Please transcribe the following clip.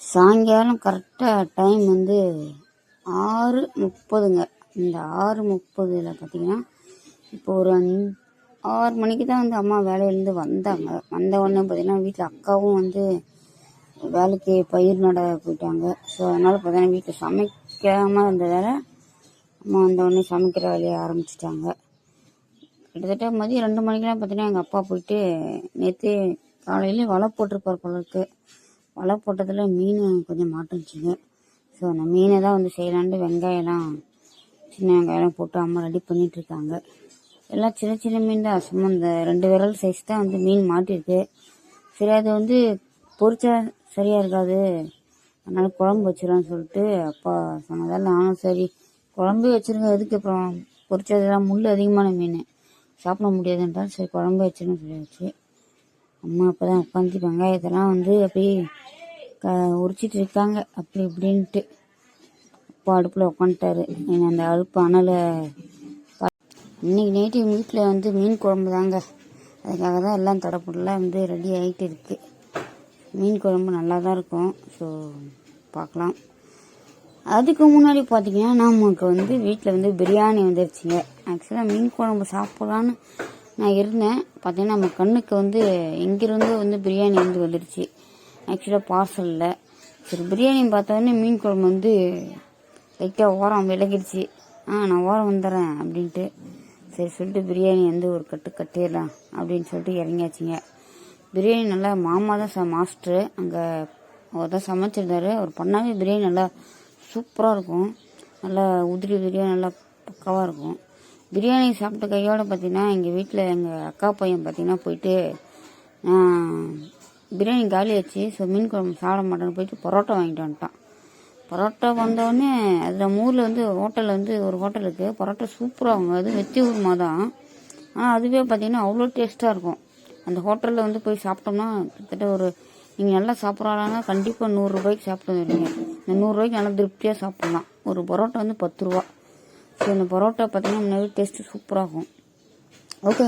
சாயங்காலம் கரெக்டாக டைம் வந்து ஆறு முப்பதுங்க. இந்த ஆறு முப்பதில் பார்த்தீங்கன்னா இப்போ ஒரு அஞ் ஆறு மணிக்கு தான் வந்து அம்மா வேலையிலேருந்து வந்தாங்க. வந்த உடனே பார்த்தீங்கன்னா வீட்டில் அக்காவும் வந்து வேலைக்கு பயிர் நட போயிட்டாங்க. ஸோ அதனால் பார்த்தீங்கன்னா வீட்டில் சமைக்காமல் இருந்ததால் அம்மா வந்த உடனே சமைக்கிற வேலையை ஆரம்பிச்சிட்டாங்க. கிட்டத்தட்ட மதியம் ரெண்டு மணிக்கெலாம் பார்த்தீங்கன்னா எங்கள் அப்பா போயிட்டு நேற்று காலையிலே வலை போட்டிருப்பார் போல வலை போட்டதில் மீன் கொஞ்சம் மாட்டுச்சுங்க ஸோ அந்த மீனை தான் வந்து செய்யலான்ட்டு வெங்காயம்லாம் சின்ன வெங்காயம்லாம் போட்டு அம்மா ரெடி பண்ணிகிட்ருக்காங்க இருக்காங்க. எல்லாம் சின்ன சின்ன மீன் தான். சும்மா இந்த ரெண்டு விரல் சைஸ் தான் வந்து மீன் மாட்டிருக்கு. சரி அது வந்து பொரிச்சா சரியாக இருக்காது. அதனால் குழம்பு வச்சிடலாம்னு சொல்லிட்டு அப்பா சொன்னதால் நானும் சரி குழம்பு வச்சிருங்க. எதுக்கு அப்புறம் பொரிச்சதெல்லாம் முள் அதிகமான மீன். சாப்பிட முடியாதுன்றால் சரி குழம்பு வச்சிருன்னு சொல்லியாச்சு. அம்மா அப்போ தான் உட்காந்து வெங்காயத்தெல்லாம் வந்து அப்படியே க உரிச்சிட்டு இருக்காங்க அப்படி இப்படின்ட்டு அப்பா அடுப்பில் உட்காந்துட்டாரு அந்த அடுப்பு அனலை இன்னைக்கு நைட்டு வீட்டில் வந்து மீன் குழம்பு தாங்க. அதுக்காக தான் எல்லாம் தடப்படலாம் வந்து ரெடி ஆகிட்டு இருக்கு. மீன் குழம்பு நல்லா தான் இருக்கும். ஸோ பார்க்கலாம் அதுக்கு முன்னாடி பார்த்தீங்கன்னா நமக்கு வந்து வீட்டில் வந்து பிரியாணி வந்துருச்சுங்க. ஆக்சுவலாக மீன் குழம்பு சாப்பிட்லான்னு நான் இருந்தேன். பார்த்தீங்கன்னா நம்ம கண்ணுக்கு வந்து எங்கிருந்து வந்து பிரியாணி வந்து வந்துடுச்சு ஆக்சுவலாக பார்சலில் சரி பிரியாணி பார்த்தோன்னே மீன் குழம்பு வந்து லைட்டாக ஓரம் விலகிடுச்சு. ஆ நான் ஓரம் வந்துடுறேன் அப்படின்ட்டு. சரி சொல்லிட்டு பிரியாணி வந்து ஒரு கட்டு கட்டிடலாம் அப்படின்னு சொல்லிட்டு இறங்கியாச்சுங்க. பிரியாணி நல்லா மாமா தான் ச மாஸ்டரு அங்கே அவர் தான் சமைச்சிருந்தாரு. அவர் பண்ணாவே பிரியாணி நல்லா சூப்பராக இருக்கும். நல்லா உதிரி உதிரியாக நல்லா பக்காவாக இருக்கும். பிரியாணி சாப்பிட்ட கையோடு பார்த்தீங்கன்னா எங்கள் வீட்டில் எங்கள் அக்கா பையன் பார்த்தீங்கன்னா போயிட்டு பிரியாணி காலியாச்சு ஸோ மீன் குழம்பு சாப்பிட மாட்டேன்னு போயிட்டு பரோட்டா வாங்கிட்டு வந்துட்டான். பரோட்டா வந்தோடனே அதில் நம்ம ஊரில் வந்து ஹோட்டலில் வந்து ஒரு ஹோட்டலுக்கு பரோட்டா சூப்பராக அவங்க அது வெத்தி ஊர்மா தான். ஆனால் அதுவே பார்த்திங்கன்னா அவ்வளோ டேஸ்ட்டாக இருக்கும். அந்த ஹோட்டலில் வந்து போய் சாப்பிட்டோம்னா கிட்டத்தட்ட ஒரு நீங்கள் நல்லா சாப்பிட்றாங்கன்னா கண்டிப்பாக நூறுரூபாய்க்கு சாப்பிட்டு வருவீங்க இந்த நூறுரூவாய்க்கு நல்லா திருப்தியாக சாப்பிட்லாம். ஒரு பரோட்டா வந்து பத்து ரூபா. ஸோ இந்த பரோட்டா பார்த்திங்கன்னா முன்னாடி டேஸ்ட்டு சூப்பராகும் ஓகே.